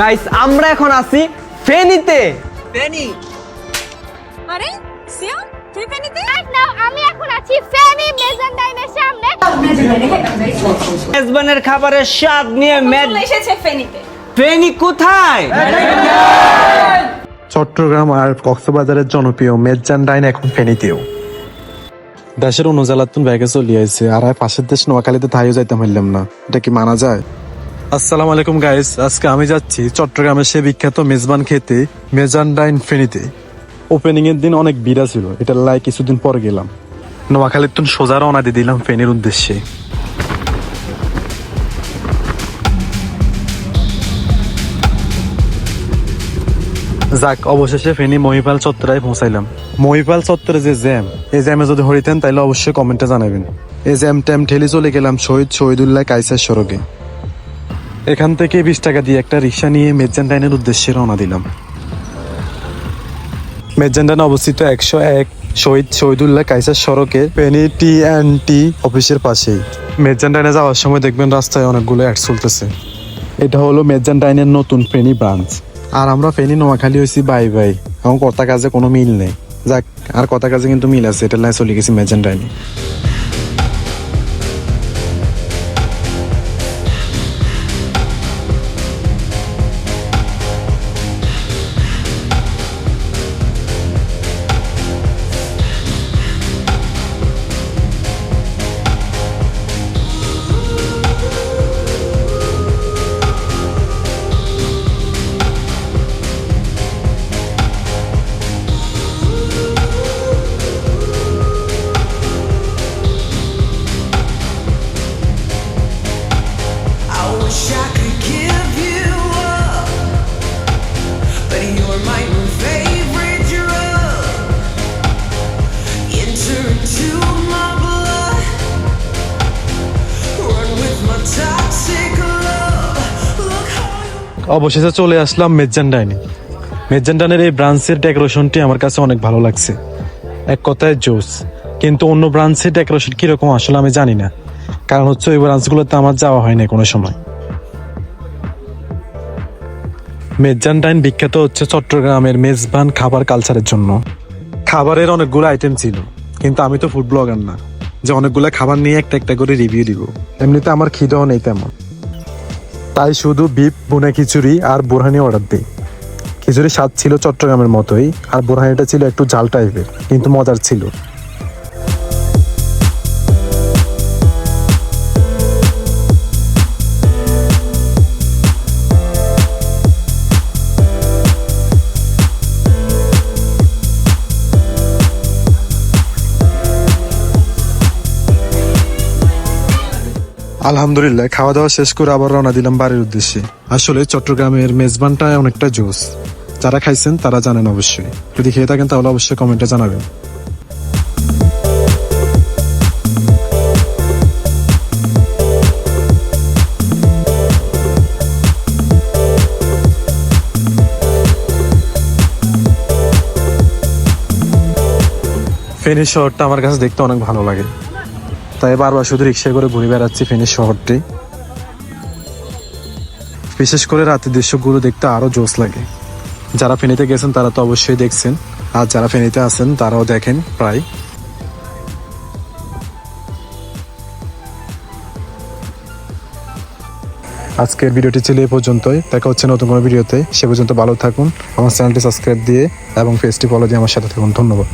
Guys আমরা এখন আছি ফেনীতে। আরে সিয়া তুই ফেনীতে? Right now, আমি এখন আছি ফেনি মেজেন্ডাইনের সামনে। মেজবানের খাবারের স্বাদ নিয়ে ম্যাচ এসেছে ফেনীতে? ফেনী কোথায়? চট্টগ্রাম আর কক্সবাজারের জনপ্রিয় মেজান ডাইন এখন ফেনীতেও। দেশের অনুজালাতুন ব্যাগে চলে আইছে। আর পাশের দেশ নোয়াখালীতে তাইও যাইতে পারলাম না। এটা কি মানা যায়? আসসালামু আলাইকুম গাইস আজকে আমি যাচ্ছি চট্টগ্রামের সে বিখ্যাত মেজবান খেতে মেজান ডাইন ফেনীতে ওপেনিং এর দিন অনেক ভিড়া ছিল, এটা লাই কিছুদিন পর গেলাম। নোয়াখালীর তুন সোজা রওনা দিয়ে দিলাম ফেনীর উদ্দেশ্যে। যাক, অবশেষে ফেনী মহিপাল চত্বরায় পৌঁছাইলাম। মহিপাল চত্বরে যে জ্যাম, এই জ্যামে যদি হরিতেন তাহলে অবশ্যই কমেন্টে জানাবেন। এই জ্যাম ট্যাম ঠেলে চলে গেলাম শহীদ শহীদুল্লাহ কাইসার সড়কে। এখান থেকে বিশ টাকা দিয়ে একটা রিক্সা নিয়ে মেজান্টাইনের উদ্দেশ্যে রওনা দিলাম। মেজান্টাইন অবস্থিত একশো এক শহীদ শহীদুল্লাহ কাইসার সড়কের পেনি টি অ্যান্ড টি অফিসের পাশেই। মেজান্টাইনে যাওয়ার সময় দেখবেন রাস্তায় অনেকগুলো অ্যাড চলতেছে। এটা হলো মেজান্টাইনের নতুন ফেনী ব্রাঞ্চ। আর আমরা ফেনী নোয়াখালী হয়েছি বাই বাই। এবং কথা কাজে কোনো মিল নেই। যাক, আর কথা কাজে কিন্তু মিল আছে এটা লাই চলে গেছি মেজান্টাইনে। অবশেষে চলে আসলাম মেজান্ডাইনে মেজান্ডাইনের এই ব্রাঞ্চের ডেকোরেশনটি আমার কাছে অনেক ভালো লাগছে। এক কথায় জোস। কিন্তু অন্য ব্রাঞ্চের ডেকোরেশন কীরকম আসলে আমি জানি না। কারণ হচ্ছে ওই ব্রাঞ্চগুলোতে আমার যাওয়া হয়নি কোনো সময়। মেজান্ডাইন বিখ্যাত হচ্ছে চট্টগ্রামের মেজবান খাবার কালচারের জন্য। খাবারের অনেকগুলো আইটেম ছিল, কিন্তু আমি তো ফুড ব্লগার না। যে অনেকগুলো খাবার নিয়ে একটা একটা করে রিভিউ দিব। এমনিতে আমার খিদেও নেই তেমন। তাই শুধু বিপ, বুনা খিচুড়ি আর বোরহানি অর্ডার দিই। খিচুড়ির স্বাদ ছিল চট্টগ্রামের মতোই, আর বোরহানিটা ছিল একটু জাল টাইপের কিন্তু মজার ছিল। আলহামদুলিল্লাহ খাওয়া দাওয়া শেষ করে আবার রওনা দিলাম বাড়ির উদ্দেশ্যে। আসলে চট্টগ্রামের মেজবানটা অনেকটা জোস। যারা খাইছেন, তারা জানেন অবশ্যই। যদি খেয়ে থাকেন, তাহলে অবশ্যই কমেন্টে জানাবেন। ফেনী শহরটা আমার কাছে দেখতে অনেক ভালো লাগে। তাই বারবার শুধু রিক্সায় করে ঘুরে বেড়াচ্ছি ফেনী শহরটি। বিশেষ করে রাতের দৃশ্যগুলো দেখতে আরও জোস লাগে। যারা ফেনীতে গেছেন তারা তো অবশ্যই দেখছেন, আর যারা ফেনীতে আছেন তারাও দেখেন প্রায়। আজকের ভিডিওটি ছিল এই পর্যন্তই। দেখা হচ্ছে নতুন কোনো ভিডিওতে। সে পর্যন্ত ভালো থাকুন, আমার চ্যানেলটি সাবস্ক্রাইব দিয়ে এবং পেজটি ফলো দিয়ে আমার সাথে থাকুন। ধন্যবাদ।